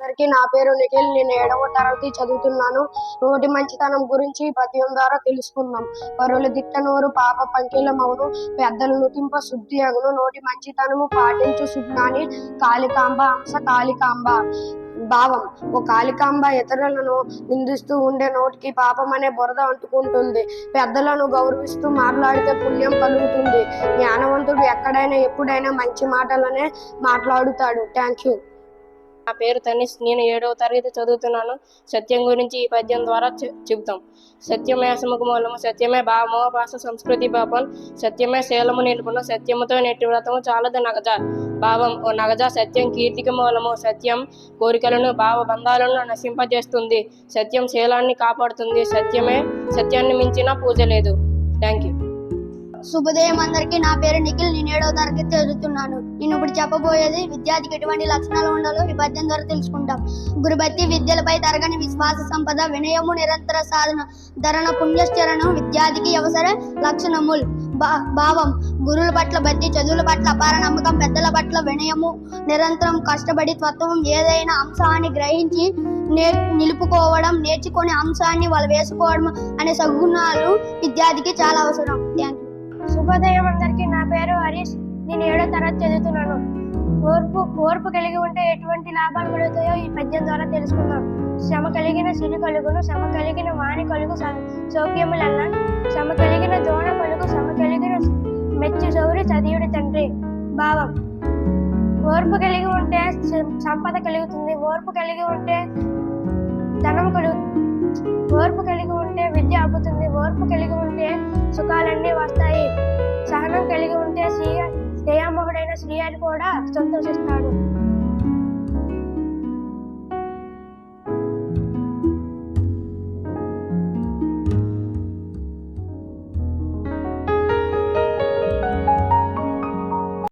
అందరికీ నా పేరు నిఖిల్. నేను ఏడవ తరగతి చదువుతున్నాను. నోటి మంచితనం గురించి పద్యం ద్వారా తెలుసుకుందాం. పరుల దిట్టనోరు పాప పంకిలమవును పెద్దలు నుతింప శుద్ధి అగును. నోటి మంచితనము పాటించు సుజ్ఞాని కాళికాంబ అంశ కాళికాంబ భావం. ఓ కాళికాంబ ఇతరులను నిందిస్తూ ఉండే నోటికి పాపం అనే బురద అంటుకుంటుంది. పెద్దలను గౌరవిస్తూ మాట్లాడితే పుణ్యం కలుగుతుంది. జ్ఞానవంతుడు ఎక్కడైనా ఎప్పుడైనా మంచి మాటలనే మాట్లాడుతాడు. థ్యాంక్ యూ నా పేరు తనిష్ నేను ఏడవ తరగతి చదువుతున్నాను. సత్యం గురించి ఈ పద్యం ద్వారా చెబుతాం. సత్యమే అసముఖ మూలము సత్యమే భావమో భాష సంస్కృతి పాపం సత్యమే శీలము నిలుపును. సత్యముతో నెట్టి వ్రతము చాలదు నగజ భావం. ఓ నగజ సత్యం కీర్తికి మూలము. సత్యం కోరికలను భావబంధాలను నశింపజేస్తుంది. సత్యం శీలాన్ని కాపాడుతుంది. సత్యమే సత్యాన్ని మించిన పూజ లేదు. థ్యాంక్ యూ శుభోదయం అందరికీ. నా పేరు నిఖిల్. నేను ఏడవ తరగతి చదువుతున్నాను. నేను ఇప్పుడు చెప్పబోయేది విద్యార్థికి ఎటువంటి లక్షణాలు ఉండాలో ఈ పద్యం ద్వారా తెలుసుకుంటాం గురుభక్తి విద్యలపై తరగని విశ్వాస సంపద వినయము నిరంతర సాధన ధరణ పుణ్యశ్చరణం విద్యార్థికి అవసర లక్షణములు. భా- భావం. గురువుల పట్ల భక్తి చదువుల పట్ల అపార నమ్మకం పెద్దల పట్ల వినయము నిరంతరం కష్టపడి తత్వం ఏదైనా అంశాన్ని గ్రహించి నే నిలుపుకోవడం నేర్చుకునే అంశాన్ని వాళ్ళు వేసుకోవడం అనే సగుణాలు విద్యార్థికి చాలా అవసరం. శుభోదయం అందరికీ. నా పేరు హరీష్. నేను ఏడో తరగతి చదువుతున్నాను. ఓర్పు ఓర్పు కలిగి ఉంటే ఎటువంటి లాభాలు కలుగుతాయో ఈ పద్యం ద్వారా తెలుసుకుందాం. శ్రమ కలిగిన సిరి కలుగును శ్రమ కలిగిన వాణి కలుగు స- సౌఖ్యములన్న. శ్రమ కలిగిన దోణ కలుగు శ్రమ కలిగిన మెచ్చు సౌరి చదివుడి తండ్రి. భావం. ఓర్పు కలిగి ఉంటే సంపద కలుగుతుంది. ఓర్పు కలిగి ఉంటే ధనం కలుగు ఓర్పు కలిగి ఉంటే విద్య అబ్బుతుంది ఓర్పు కలిగి ఉంటే సుఖాలన్నీ శ్రీహరి కూడా సంతోషిస్తాడు.